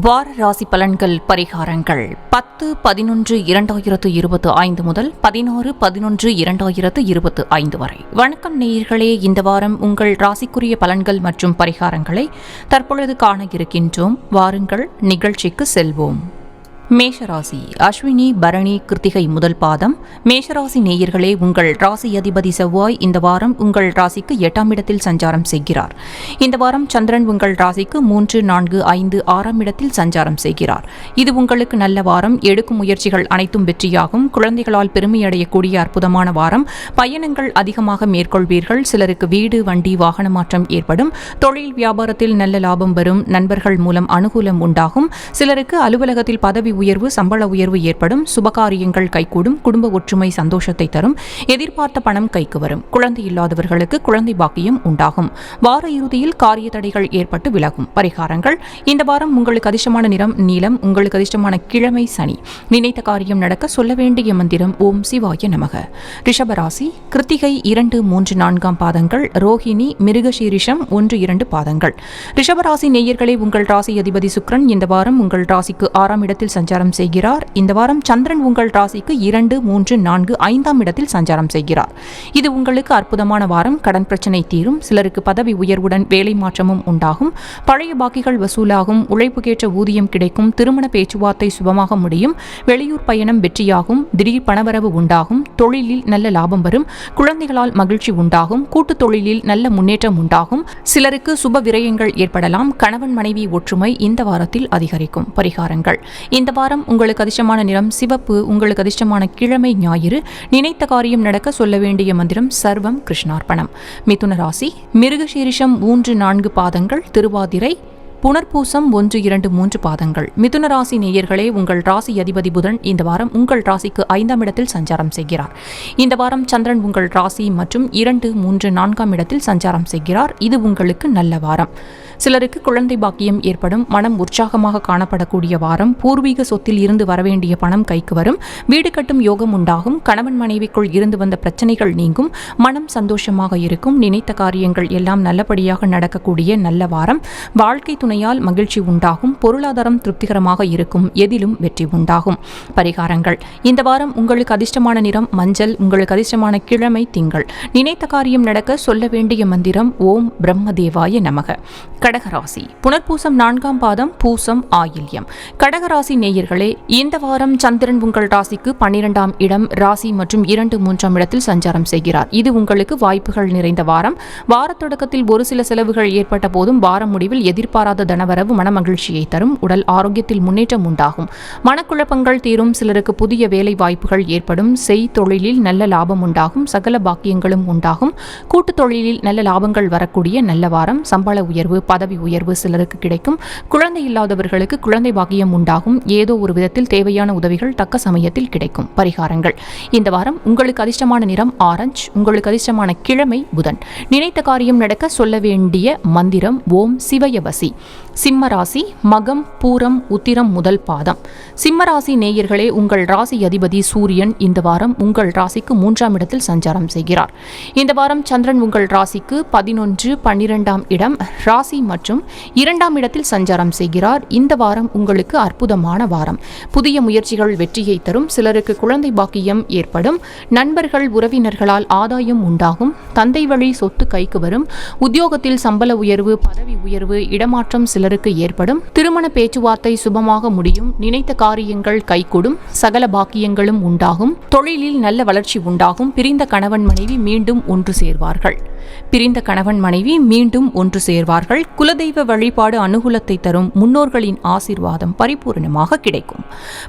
வார ராசி பலன்கள் பரிகாரங்கள். பத்து பதினொன்று இரண்டாயிரத்து இருபத்து ஐந்து முதல் பதினாறு பதினொன்று இரண்டாயிரத்து இருபத்து ஐந்து வரை. வணக்கம் நேயர்களே இந்த வாரம் உங்கள் ராசிக்குரிய பலன்கள் மற்றும் பரிகாரங்களை தற்பொழுது காண இருக்கின்றோம். வாருங்கள் நிகழ்ச்சிக்கு செல்வோம். மேஷராசி அஸ்வினி பரணி கிருத்திகை முதல் பாதம். மேஷராசி நேயர்களே உங்கள் ராசி அதிபதி செவ்வாய் இந்த வாரம் உங்கள் ராசிக்கு எட்டாம் இடத்தில் சஞ்சாரம் செய்கிறார். இந்த வாரம் சந்திரன் உங்கள் ராசிக்கு மூன்று நான்கு ஐந்து ஆறாம் இடத்தில் சஞ்சாரம் செய்கிறார். இது உங்களுக்கு நல்ல வாரம். எடுக்கும் முயற்சிகள் அனைத்தும் வெற்றியாகும். குழந்தைகளால் பெருமையடையக்கூடிய அற்புதமான வாரம். பயணங்கள் அதிகமாக மேற்கொள்வீர்கள். சிலருக்கு வீடு வண்டி வாகன மாற்றம் ஏற்படும். தொழில் வியாபாரத்தில் நல்ல லாபம் வரும். நண்பர்கள் மூலம் அனுகூலம் உண்டாகும். சிலருக்கு அலுவலகத்தில் பதவி உயர்வு சம்பள உயர்வு ஏற்படும் சுபகாரியங்கள் கைகூடும் குடும்ப ஒற்றுமை சந்தோஷத்தை தரும் எதிர்பார்த்த பணம் கைக்கு வரும் குழந்தை இல்லாதவர்களுக்கு குழந்தை பாக்கியம் உண்டாகும். வார இறுதியில் காரிய தடைகள் ஏற்பட்டு விலகும். பரிகாரங்கள் இந்த வாரம் உங்களுக்கு அதிர்ஷ்டமான நிறம் நீலம் உங்களுக்கு அதிர்ஷ்டமான கிழமை சனி. நினைத்த காரியம் நடக்க சொல்ல வேண்டிய மந்திரம் ஓம் சிவாய நமக. ரிஷபராசி கிருத்திகை இரண்டு மூன்று நான்காம் பாதங்கள் ரோஹிணி மிருகசீரிஷம் ஒன்று இரண்டு பாதங்கள். ரிஷபராசி நேயர்களே உங்கள் ராசி அதிபதி சுக்ரன் இந்த வாரம் உங்கள் ராசிக்கு ஆறாம் இடத்தில் சஞ்சாரம் செய்கிறார். இந்த வாரம் சந்திரன் உங்கள் ராசிக்கு இரண்டு மூன்று நான்கு ஐந்தாம் இடத்தில் சஞ்சாரம் செய்கிறார். இது உங்களுக்கு அற்புதமான வாரம். கடன் பிரச்சனை தீரும். சிலருக்கு பதவி உயர்வுடன் வேலை மாற்றமும் உண்டாகும். பழைய பாக்கிகள் வசூலாகும். உழைப்புக்கேற்ற ஊதியம் கிடைக்கும். திருமண பேச்சுவார்த்தை சுபமாக முடியும். வெளியூர் பயணம் வெற்றியாகும். திடீர் பணவரவு உண்டாகும். தொழிலில் நல்ல லாபம் வரும். குழந்தைகளால் மகிழ்ச்சி உண்டாகும். கூட்டுத் தொழிலில் நல்ல முன்னேற்றம் உண்டாகும். சிலருக்கு சுப விரயங்கள் ஏற்படலாம். கணவன் மனைவி ஒற்றுமை இந்த வாரத்தில் அதிகரிக்கும். பரிகாரங்கள். இந்த வாரம் உங்களுக்கு அதிர்ஷ்டமான நிறம் சிவப்பு உங்களுக்கு அதிர்ஷ்டமான கிழமை ஞாயிறு நினைத்த காரியம் நடக்க சொல்ல வேண்டிய மந்திரம் சர்வம் கிருஷ்ணார்ப்பணம். மிதுன ராசி மிருகசீரிஷம் மூன்று நான்கு பாதங்கள் திருவாதிரை புனர்பூசம் ஒன்று இரண்டு மூன்று பாதங்கள். மிதுன ராசி நேயர்களே உங்கள் ராசி அதிபதி புதன் இந்த வாரம் உங்கள் ராசிக்கு ஐந்தாம் இடத்தில் சஞ்சாரம் செய்கிறார். இந்த வாரம் சந்திரன் உங்கள் ராசி மற்றும் இரண்டு மூன்று நான்காம் இடத்தில் சஞ்சாரம் செய்கிறார். இது உங்களுக்கு நல்ல வாரம். சிலருக்கு குழந்தை பாக்கியம் ஏற்படும் மனம் உற்சாகமாக காணப்படக்கூடிய வாரம் பூர்வீக சொத்தில் இருந்து வரவேண்டிய பணம் கைக்கு வரும் வீடு கட்டும் யோகம் உண்டாகும் கணவன் மனைவிக்குள் இருந்து வந்த பிரச்சனைகள் நீங்கும் மனம் சந்தோஷமாக இருக்கும் நினைத்த காரியங்கள் எல்லாம் நல்லபடியாக நடக்கக்கூடிய நல்ல வாரம் வாழ்க்கை துணையால் மகிழ்ச்சி உண்டாகும் பொருளாதாரம் திருப்திகரமாக இருக்கும் எதிலும் வெற்றி உண்டாகும். பரிகாரங்கள். இந்த வாரம் உங்களுக்கு அதிர்ஷ்டமான நிறம் மஞ்சள் உங்களுக்கு அதிர்ஷ்டமான கிழமை திங்கள். நினைத்த காரியம் நடக்க சொல்ல வேண்டிய மந்திரம் ஓம் பிரம்மதேவாய நமக. கடகராசி. புனர்பூசம் நான்காம் பாதம் பூசம் ஆயில்யம். கடகராசி நேயர்களே இந்த வாரம் சந்திரன் உங்கள் ராசிக்கு பன்னிரெண்டாம் இடம் ராசி மற்றும் இரண்டு மூன்றாம் இடத்தில் சஞ்சாரம் செய்கிறார். இது உங்களுக்கு வாய்ப்புகள் நிறைந்த வாரம். வார தொடக்கத்தில் ஒரு சில செலவுகள் ஏற்பட்ட போதும் வார முடிவில் எதிர்பாராத தனவரவு மனமகிழ்ச்சியை தரும். உடல் ஆரோக்கியத்தில் முன்னேற்றம் உண்டாகும். மனக்குழப்பங்கள் தீரும். சிலருக்கு புதிய வேலை வாய்ப்புகள் ஏற்படும். செய் தொழிலில் நல்ல லாபம் உண்டாகும். சகல பாக்கியங்களும் உண்டாகும். கூட்டுத் தொழிலில் நல்ல லாபங்கள் வரக்கூடிய நல்ல வாரம். சம்பள உயர்வு பதவி உயர்வு சிலருக்கு கிடைக்கும். குழந்தை இல்லாதவர்களுக்கு குழந்தை பாக்கியம் உண்டாகும். ஏதோ ஒரு விதத்தில் தேவையான உதவிகள் தக்க சமயத்தில் கிடைக்கும். பரிகாரங்கள். இந்த வாரம் உங்களுக்கு அதிர்ஷ்டமான நிறம் ஆரஞ்சு உங்களுக்கு அதிர்ஷ்டமான கிழமை புதன். நினைத்த காரியம் நடக்க சொல்ல வேண்டிய மந்திரம் ஓம் சிவயவசி சிம்ம ராசி மகம் பூரம் உத்திரம் முதல் பாதம். சிம்ம ராசி நேயர்களே உங்கள் ராசி அதிபதி சூரியன் இந்த வாரம் உங்கள் ராசிக்கு மூன்றாம் இடத்தில் சஞ்சாரம் செய்கிறார். இந்த வாரம் சந்திரன் உங்கள் ராசிக்கு பதினொன்று பன்னிரெண்டாம் இடம். ராசி மற்றும் இரண்டாம் இடத்தில் சஞ்சாரம் செய்கிறார். இந்த வாரம் உங்களுக்கு அற்புதமான வாரம். புதிய முயற்சிகள் வெற்றியை தரும். சிலருக்கு குழந்தை பாக்கியம் ஏற்படும். நண்பர்கள் உறவினர்களால் ஆதாயம் உண்டாகும். தந்தை வழி சொத்து கைக்கு வரும். உத்தியோகத்தில் சம்பள உயர்வு பதவி உயர்வு இடமாற்றம் சிலருக்கு ஏற்படும். திருமண பேச்சுவார்த்தை சுபமாக முடியும். நினைத்த காரியங்கள் கைகூடும். சகல பாக்கியங்களும் உண்டாகும். தொழிலில் நல்ல வளர்ச்சி உண்டாகும். பிரிந்த கணவன் மனைவி மீண்டும் ஒன்று சேர்வார்கள். பிரிந்த கணவன் மனைவி மீண்டும் ஒன்று சேர்வார்கள். குலதெய்வ வழிபாடு அனுகூலத்தை தரும் முன்னோர்களின் ஆசீர்வாதம் பரிபூரணமாக கிடைக்கும்.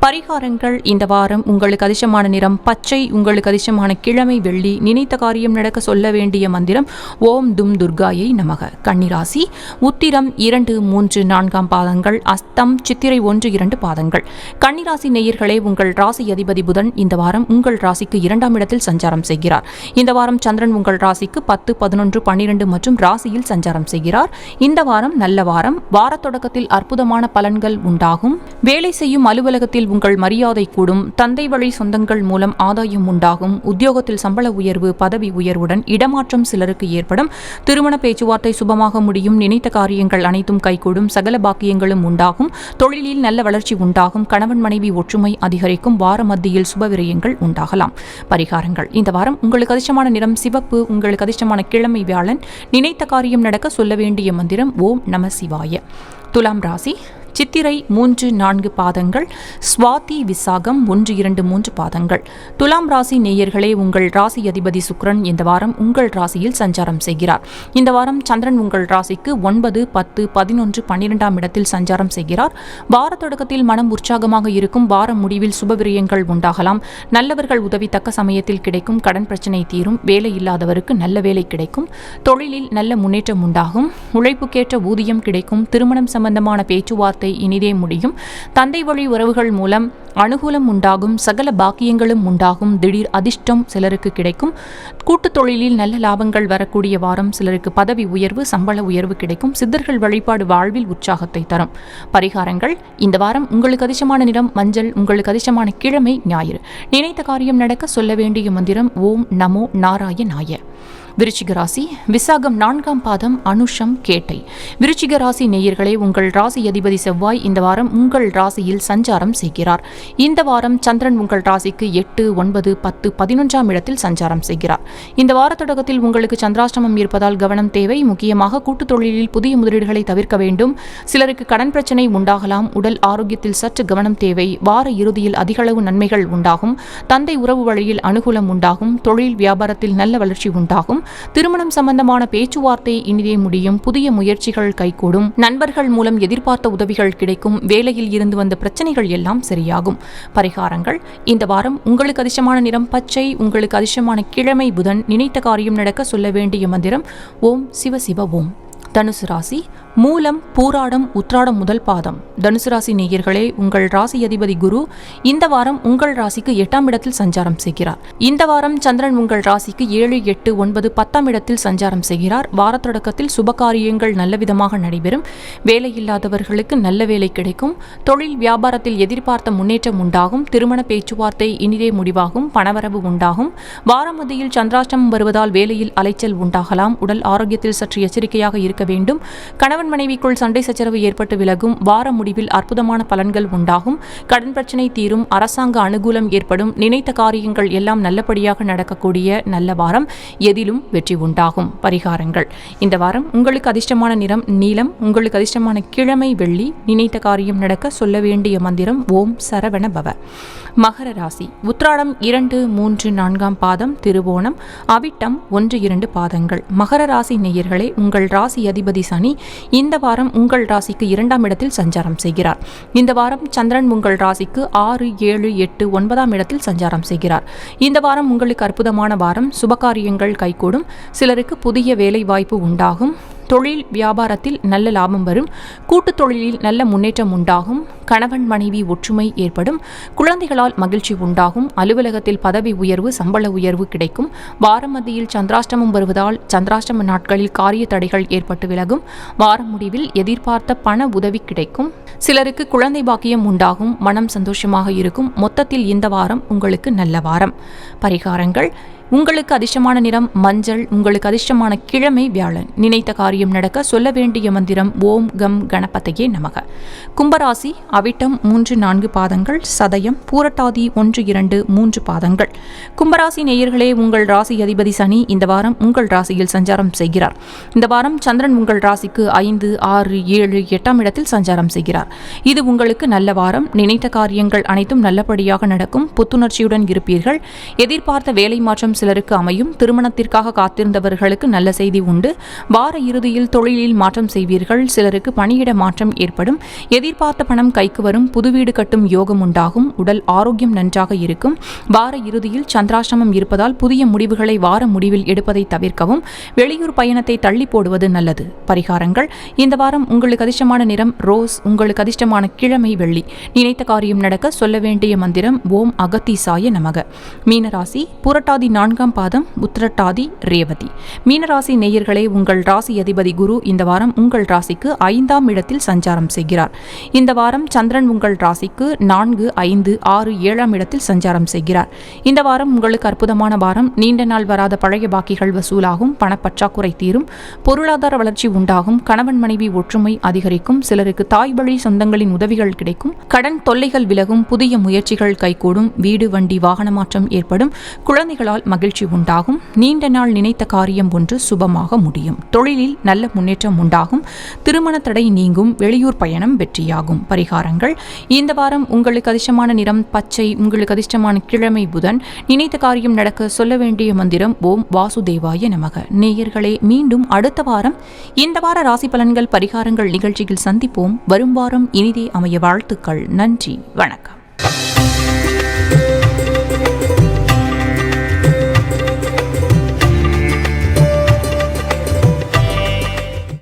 பரிகாரங்கள் இந்த வாரம் உங்களுக்கு அதிர்ஷ்டமான நிறம் பச்சை உங்களுக்கு அதிர்ஷ்டமான கிழமை வெள்ளி நினைத்த காரியம் நடக்க சொல்ல வேண்டிய மந்திரம் ஓம் தும் துர்காயை நமக. கன்னிராசி உத்திரம் இரண்டு மூன்று நான்காம் பாதங்கள் அஸ்தம் சித்திரை ஒன்று இரண்டு பாதங்கள். கன்னிராசி நேயர்களே உங்கள் ராசி அதிபதி புதன் இந்த வாரம் உங்கள் ராசிக்கு இரண்டாம் இடத்தில் சஞ்சாரம் செய்கிறார். இந்த வாரம் சந்திரன் உங்கள் ராசிக்கு பத்து பதினொன்று பன்னிரண்டு மற்றும் ராசியில் சஞ்சாரம் செய்கிறார். இந்த வாரம் நல்ல வாரம். வார தொடக்கத்தில் அற்புதமான பலன்கள் உண்டாகும். வேலை செய்யும் அலுவலகத்தில் உங்கள் மரியாதை கூடும். தந்தை வழி சொந்தங்கள் மூலம் ஆதாயம் உண்டாகும். உத்தியோகத்தில் சம்பள உயர்வு பதவி உயர்வுடன் இடமாற்றம் சிலருக்கு ஏற்படும். திருமண பேச்சுவார்த்தை சுபமாக முடியும். நினைத்த காரியங்கள் அனைத்தும் கைகூடும். சகல பாக்கியங்களும் உண்டாகும். தொழிலில் நல்ல வளர்ச்சி உண்டாகும். கணவன் மனைவி ஒற்றுமை அதிகரிக்கும். வார மத்தியில் சுப விரயங்கள் உண்டாகலாம். பரிகாரங்கள். இந்த வாரம் உங்களுக்கு அதிர்ஷ்டமான நிறம் சிவப்பு. உங்களுக்கு அதிர்ஷ்டமான கிழமை வியாழன் நினைத்த காரியம் நடக்க சொல்ல வேண்டிய மந்திரம் ஓம் நம சிவாய. துலாம் ராசி சித்திரை மூன்று நான்கு பாதங்கள் சுவாதி விசாகம் ஒன்று இரண்டு மூன்று பாதங்கள். துலாம் ராசி நேயர்களே உங்கள் ராசி அதிபதி சுக்ரன் இந்த வாரம் உங்கள் ராசியில் சஞ்சாரம் செய்கிறார். இந்த வாரம் சந்திரன் உங்கள் ராசிக்கு ஒன்பது பத்து பதினொன்று பன்னிரெண்டாம் இடத்தில் சஞ்சாரம் செய்கிறார். வார தொடக்கத்தில் மனம் உற்சாகமாக இருக்கும் வார முடிவில் சுபவிரியங்கள் உண்டாகலாம். நல்லவர்கள் உதவி தக்க சமயத்தில் கிடைக்கும் கடன் பிரச்சனை தீரும் வேலை இல்லாதவருக்கு நல்ல வேலை கிடைக்கும் தொழிலில் நல்ல முன்னேற்றம் உண்டாகும் உழைப்புக்கேற்ற ஊதியம் கிடைக்கும் திருமணம் சம்பந்தமான பேச்சுவார்த்தை பேச்சுவார்த்தை இனிதே முடியும். தந்தை வழி உறவுகள் மூலம் அனுகூலம் உண்டாகும் சகல பாக்கியங்களும் உண்டாகும். திடீர் அதிர்ஷ்டம் சிலருக்கு கிடைக்கும். கூட்டுத் தொழிலில் நல்ல லாபங்கள் வரக்கூடிய வாரம் சிலருக்கு பதவி உயர்வு சம்பள உயர்வு கிடைக்கும். சித்தர்கள் வழிபாடு வாழ்வில் உற்சாகத்தை தரும். பரிகாரங்கள் இந்த வாரம் உங்களுக்கு அதிர்ஷ்டமான நிறம் மஞ்சள் உங்களுக்கு அதிர்ஷ்டமான கிழமை ஞாயிறு. நினைத்த காரியம் நடக்க சொல்ல வேண்டிய மந்திரம் ஓம் நமோ நாராயணாய. விருச்சிக ராசி விசாகம் நான்காம் பாதம் அனுஷம் கேட்டை. விருச்சிக ராசி நேயர்களே உங்கள் ராசி அதிபதி செவ்வாய் இந்த வாரம் உங்கள் ராசியில் சஞ்சாரம் செய்கிறார். இந்த வாரம் சந்திரன் உங்கள் ராசிக்கு எட்டு ஒன்பது பத்து பதினொன்றாம் இடத்தில் சஞ்சாரம் செய்கிறார். இந்த வார தொடக்கத்தில் உங்களுக்கு சந்திராஷ்டமம் இருப்பதால் கவனம் தேவை. முக்கியமாக கூட்டுத் தொழிலில் புதிய முதலீடுகளை தவிர்க்க வேண்டும். சிலருக்கு கடன் பிரச்சனை உண்டாகலாம். உடல் ஆரோக்கியத்தில் சற்று கவனம் தேவை. வார இறுதியில் அதிகளவு நன்மைகள் உண்டாகும். தந்தை உறவு வழியில் அனுகூலம் உண்டாகும். தொழில் வியாபாரத்தில் நல்ல வளர்ச்சி உண்டாகும். திருமணம் சம்பந்தமான பேச்சுவார்த்தை இனிதே முடியும். புதிய முயற்சிகள் கைகூடும். நண்பர்கள் மூலம் எதிர்பார்த்த உதவிகள் கிடைக்கும். வேலையில் இருந்து வந்த பிரச்சனைகள் எல்லாம் சரியாகும். பரிகாரங்கள் இந்த வாரம் உங்களுக்கு அதிர்ஷ்டமான நிறம் பச்சை உங்களுக்கு அதிர்ஷ்டமான கிழமை புதன் நினைத்த காரியம் நடக்க சொல்ல வேண்டிய மந்திரம் ஓம் சிவ சிவ ஓம். தனுசு ராசி மூலம் பூராடம் உத்ராடம் முதல் பாதம். தனுசு ராசி நேயர்களே உங்கள் ராசி அதிபதி குரு இந்த வாரம் உங்கள் ராசிக்கு எட்டாம் இடத்தில் சஞ்சாரம் செய்கிறார். இந்த வாரம் சந்திரன் உங்கள் ராசிக்கு ஏழு எட்டு ஒன்பது பத்தாம் இடத்தில் சஞ்சாரம் செய்கிறார். வார தொடக்கத்தில் சுபகாரியங்கள் நல்லவிதமாக நடைபெறும். வேலையில்லாதவர்களுக்கு நல்ல வேலை கிடைக்கும். தொழில் வியாபாரத்தில் எதிர்பார்த்த முன்னேற்றம் உண்டாகும். திருமண பேச்சுவார்த்தை இனிதே முடிவாகும். பணவரவு உண்டாகும். வாரமதியில் சந்திராஷ்டமம் வருவதால் வேலையில் அலைச்சல் உண்டாகலாம். உடல் ஆரோக்கியத்தில் சற்று எச்சரிக்கையாக இருக்க வேண்டும். கணவன் மனைவிக்குள் சண்டை சச்சரவு ஏற்பட்டு விலகும். வார முடிவில் அற்புதமான பலன்கள் உண்டாகும். கடன் பிரச்சனை தீரும். அரசாங்க அனுகூலம் ஏற்படும். நினைத்த காரியங்கள் எல்லாம் நல்லபடியாக நடக்கக்கூடிய நல்ல வாரம். எதிலும் வெற்றி உண்டாகும். பரிகாரங்கள். இந்த வாரம் உங்களுக்கு அதிர்ஷ்டமான நிறம் நீலம். உங்களுக்கு அதிர்ஷ்டமான கிழமை வெள்ளி. நினைத்த காரியம் நடக்க சொல்ல வேண்டிய மந்திரம் ஓம் சரவண பவ. மகர ராசி. உத்ராடம் இரண்டு மூன்று நான்காம் பாதம் திருவோணம். அவிட்டம் ஒன்று இரண்டு பாதங்கள். மகர ராசி நேயர்களே உங்கள் ராசி அதிபதி சனி இந்த வாரம் உங்கள் ராசிக்கு இரண்டாம் இடத்தில் சஞ்சாரம் செய்கிறார். இந்த வாரம் சந்திரன் உங்கள் ராசிக்கு ஆறு ஏழு எட்டு ஒன்பதாம் இடத்தில் சஞ்சாரம் செய்கிறார். இந்த வாரம் உங்களுக்கு அற்புதமான வாரம். சுபகாரியங்கள் கைகூடும். சிலருக்கு புதிய வேலை வாய்ப்பு உண்டாகும். தொழில் வியாபாரத்தில் நல்ல லாபம் வரும். கூட்டுத் தொழிலில் நல்ல முன்னேற்றம் உண்டாகும். கணவன் மனைவி ஒற்றுமை ஏற்படும். குழந்தைகளால் மகிழ்ச்சி உண்டாகும். அலுவலகத்தில் பதவி உயர்வு சம்பள உயர்வு கிடைக்கும். வாரம் மத்தியில் சந்திராஷ்டமம் வருவதால் சந்திராஷ்டம நாட்களில் காரிய தடைகள் ஏற்பட்டு விலகும். வாரம் முடிவில் எதிர்பார்த்த பண உதவி கிடைக்கும். சிலருக்கு குழந்தை பாக்கியம் உண்டாகும். மனம் சந்தோஷமாக இருக்கும். மொத்தத்தில் இந்த வாரம் உங்களுக்கு நல்ல வாரம். பரிகாரங்கள். உங்களுக்கு அதிர்ஷ்டமான நிறம் மஞ்சள் உங்களுக்கு அதிர்ஷ்டமான கிழமை வியாழன். நினைத்த காரியம் நடக்க சொல்ல வேண்டிய மந்திரம் ஓம் கம் கணபதையே நமக. கும்பராசி அவிட்டம் மூன்று நான்கு பாதங்கள் சதயம் பூரட்டாதி ஒன்று இரண்டு மூன்று பாதங்கள். கும்பராசி நேயர்களே உங்கள் ராசி அதிபதி சனி இந்த வாரம் உங்கள் ராசியில் சஞ்சாரம் செய்கிறார். இந்த வாரம் சந்திரன் உங்கள் ராசிக்கு ஐந்து ஆறு ஏழு எட்டாம் இடத்தில் சஞ்சாரம் செய்கிறார். இது உங்களுக்கு நல்ல வாரம். நினைத்த காரியங்கள் அனைத்தும் நல்லபடியாக நடக்கும். புத்துணர்ச்சியுடன் இருப்பீர்கள். எதிர்பார்த்த வேலை மாற்றம் சிலருக்கு அமையும். திருமணத்திற்காக காத்திருந்தவர்களுக்கு நல்ல செய்தி உண்டு. வார இறுதியில் தொழிலில் மாற்றம் செய்வீர்கள். சிலருக்கு பணியிட மாற்றம் ஏற்படும். எதிர்பார்த்த பணம் கைக்கு வரும். புது வீடு கட்டும் யோகம் உண்டாகும். உடல் ஆரோக்கியம் நன்றாக இருக்கும். வார இறுதியில் சந்திராசிரமம் இருப்பதால் புதிய முடிவுகளை வார முடிவில் எடுப்பதை தவிர்க்கவும். வெளியூர் பயணத்தை தள்ளி போடுவது நல்லது. பரிகாரங்கள். இந்த வாரம் உங்களுக்கு அதிர்ஷ்டமான நிறம் ரோஸ் உங்களுக்கு அதிர்ஷ்டமான கிழமை வெள்ளி. நினைத்த காரியம் நடக்க சொல்ல வேண்டிய மந்திரம் ஓம் அகத்தீசாய நமக. மீனராசி புரட்டாதி நான்காம் பாதம் உத்திரட்டாதி ரேவதி. மீனராசி நேயர்களே உங்கள் ராசி அதிபதி குரு இந்த வாரம் உங்கள் ராசிக்கு ஐந்தாம் இடத்தில் சஞ்சாரம் செய்கிறார். இந்த வாரம் சந்திரன் உங்கள் ராசிக்கு நான்கு ஐந்து ஆறு ஏழாம் இடத்தில் சஞ்சாரம் செய்கிறார். இந்த வாரம் உங்களுக்கு அற்புதமான வாரம். நீண்ட நாள் வராத பழைய பாக்கிகள் வசூலாகும் பணப்பற்றாக்குறை தீரும் பொருளாதார வளர்ச்சி உண்டாகும் கணவன் மனைவி ஒற்றுமை அதிகரிக்கும் சிலருக்கு தாய் வழி சொந்தங்களின் உதவிகள் கிடைக்கும் கடன் தொல்லைகள் விலகும் புதிய முயற்சிகள் கைகூடும் வீடு வண்டி வாகன மாற்றம் ஏற்படும் குழந்தைகளால் மகிழ்ச்சி உண்டாகும். நீண்ட நாள் நினைத்த காரியம் ஒன்று சுபமாக முடியும். தொழிலில் நல்ல முன்னேற்றம் உண்டாகும். திருமண தடை நீங்கும். வெளியூர் பயணம் வெற்றியாகும். பரிகாரங்கள். இந்த வாரம் உங்களுக்கு அதிர்ஷ்டமான நிறம் பச்சை உங்களுக்கு அதிர்ஷ்டமான கிழமை புதன். நினைத்த காரியம் நடக்க சொல்ல வேண்டிய மந்திரம் ஓம் வாசுதேவாய நமக. நேயர்களே மீண்டும் அடுத்த வாரம் இந்த வார ராசி பலன்கள் பரிகாரங்கள் நிகழ்ச்சியில் சந்திப்போம். வரும் வாரம் இனிதே அமைய வாழ்த்துக்கள். நன்றி. வணக்கம்.